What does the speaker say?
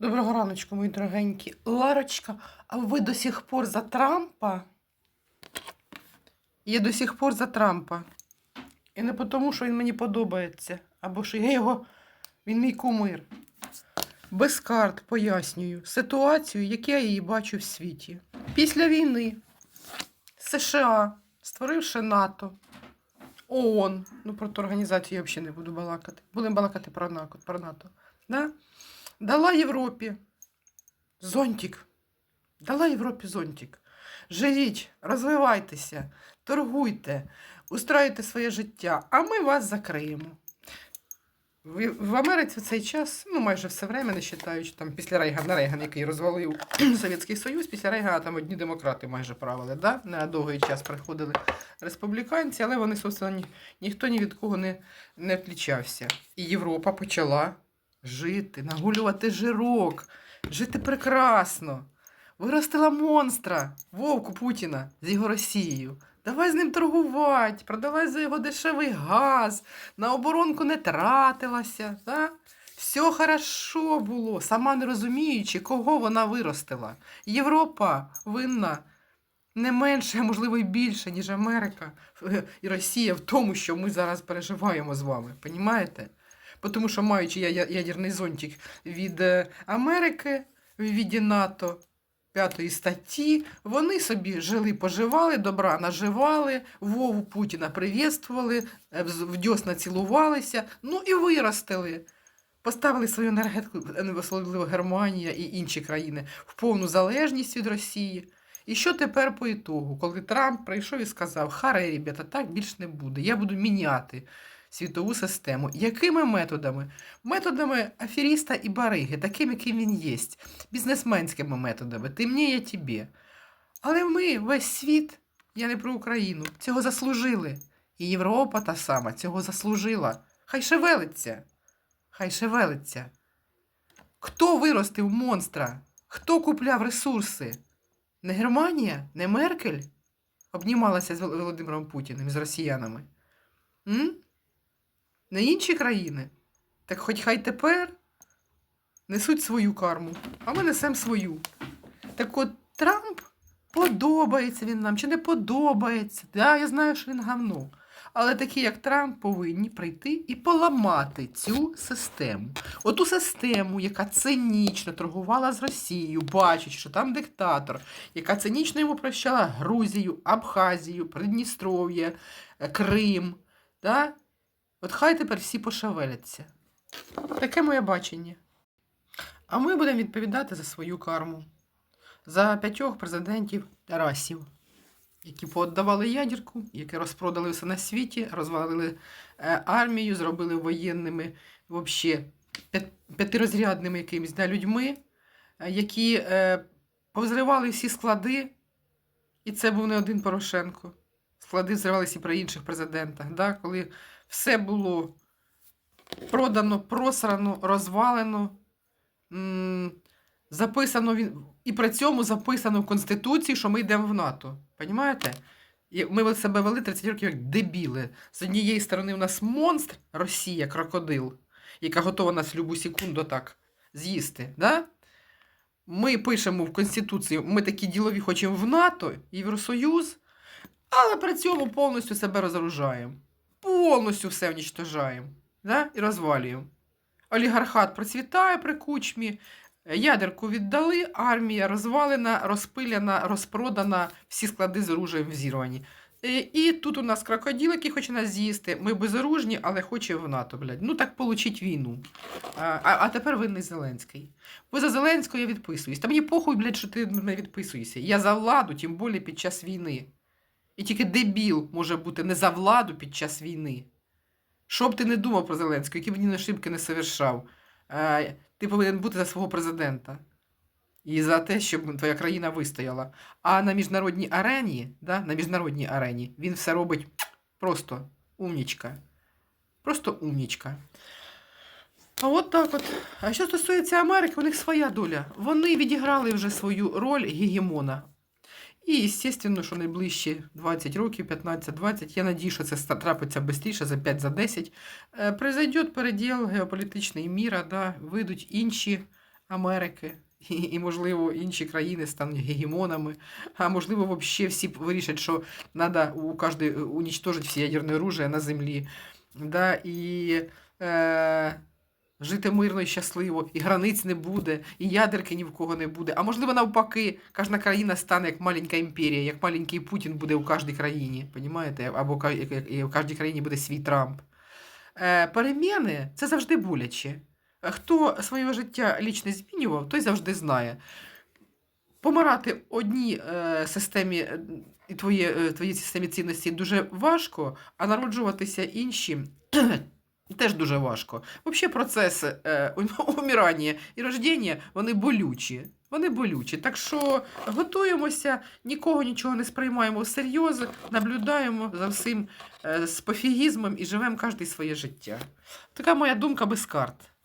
Доброго раночку, мої дорогенькі. Ларочка, а ви до сих пор за Трампа? Я до сих пор за Трампа. І не тому, що він мені подобається, або що я його. Він мій кумир. Без карт пояснюю ситуацію, яку я її бачу в світі. Після війни США, створивши НАТО, ООН, ну про ту організацію я взагалі не буду балакати. Будемо балакати про НАТО. Про НАТО да? Дала Європі зонтик. Дала Європі зонтик. Живіть, розвивайтеся, торгуйте, устраюйте своє життя, а ми вас закриємо. В, Америці в цей час, ну майже все время, не вважаючи, там після Рейгана, Рейган, який розвалив Совєтський Союз, після Рейгана там одні демократи майже правили, да? на довгий час приходили республіканці, але вони, собственно, ні, ніхто ні від кого не, не відлічався. І Європа почала жити, нагулювати жирок, жити прекрасно. Виростила монстра, вовку Путіна з його Росією. Давай з ним торгувати, продавай за його дешевий газ, на оборонку не тратилася. Да? Все хорошо було, сама не розуміючи, кого вона виростила. Європа винна не менше, а можливо, і більше, ніж Америка е, і Росія в тому, що ми зараз переживаємо з вами. Понімаєте? Тому що, маючи ядерний зонтик від е, Америки в віді НАТО п'ятої статті, вони собі жили, поживали, добра наживали, Вову Путіна привітствували, е, в дьосна цілувалися, ну і виростили. Поставили свою енергетику, е, особливо Германія і інші країни, в повну залежність від Росії. І що тепер по ітогу, коли Трамп прийшов і сказав: Харе, ребята, так більш не буде. Я буду міняти світову систему. Якими методами? Методами аферіста і бариги, таким, яким він є, бізнесменськими методами. Ти мені, я тобі. Але ми, весь світ, я не про Україну, цього заслужили. І Європа та сама цього заслужила. Хай шевелиться. Хай шевелиться. Хто виростив монстра? Хто купляв ресурси? Не Германія, не Меркель обнімалася з Володимиром Путіним, з росіянами. М? Не інші країни. Так хоч хай тепер несуть свою карму, а ми несемо свою. Так от Трамп подобається він нам чи не подобається. Да, я знаю, що він гавно. Але такі, як Трамп, повинні прийти і поламати цю систему. Оту систему, яка цинічно торгувала з Росією, бачить, що там диктатор, яка цинічно йому прощала Грузію, Абхазію, Придністров'я, е, Крим. Да? От хай тепер всі пошевеляться. Таке моє бачення. А ми будемо відповідати за свою карму. За п'ятьох президентів расів, які пооддавали ядерку, які розпродали все на світі, розвалили е, армію, зробили воєнними п'ят- п'ятирозрядними якимись да, людьми, е, які е, повзривали всі склади, і це був не один Порошенко. Склади взривалися і при інших президентах, да, коли все було продано, просрано, розвалено, записано і при цьому записано в Конституції, що ми йдемо в НАТО. Понімаєте? Ми себе вели 30 років як дебіли. З однієї сторони, у нас монстр Росія, крокодил, яка готова нас в любу секунду так з'їсти. Да? Ми пишемо в Конституції, ми такі ділові хочемо в НАТО, Євросоюз, але при цьому повністю себе розоружаємо. Повністю все уничтожаємо да? і розвалюємо. Олігархат процвітає при кучмі, ядерку віддали, армія розвалена, розпиляна, розпродана, всі склади з оружієм взірвані. І, і тут у нас крокодил, який хоче нас з'їсти. Ми безоружні, але хоче в НАТО, блядь. Ну так получить війну. А, а, тепер винний Зеленський. Ви за Зеленського я відписуюсь. Та мені похуй, блядь, що ти не відписуєшся. Я за владу, тим більше під час війни. І тільки дебіл може бути не за владу під час війни. Що б ти не думав про Зеленського, які б він ошибки не совершав, е, ти повинен бути за свого президента. І за те, щоб твоя країна вистояла. А на міжнародній арені, да, на міжнародній арені він все робить просто умнічка. Просто умнічка. А от так от. А що стосується Америки, у них своя доля. Вони відіграли вже свою роль гегемона. І, звісно, що найближчі 20 років, 15-20, я надію, що це трапиться швидше, за 5 за 10, е, произойде переділ геополітичний міра, да, вийдуть інші Америки. І, і, можливо, інші країни стануть гегемонами, а можливо, взагалі всі вирішать, що треба у кожної унічтожити всі ядерні оружия на землі. Да, і е, жити мирно і щасливо, і границь не буде, і ядерки ні в кого не буде. А можливо, навпаки, кожна країна стане як маленька імперія, як маленький Путін буде у кожній країні. Понімаєте? Або і в кожній країні буде свій Трамп. Е, переміни це завжди боляче. Хто своє життя лічно змінював, той завжди знає. Помирати одній е, системі і е, твоїй системі цінності дуже важко, а народжуватися інші теж дуже важко. Взагалі, процеси е, умирання і рождення, вони болючі. Вони болючі. Так що готуємося, нікого нічого не сприймаємо всерйоз, наблюдаємо за всім е, з пофігізмом і живемо кожен своє життя. Така моя думка без карт.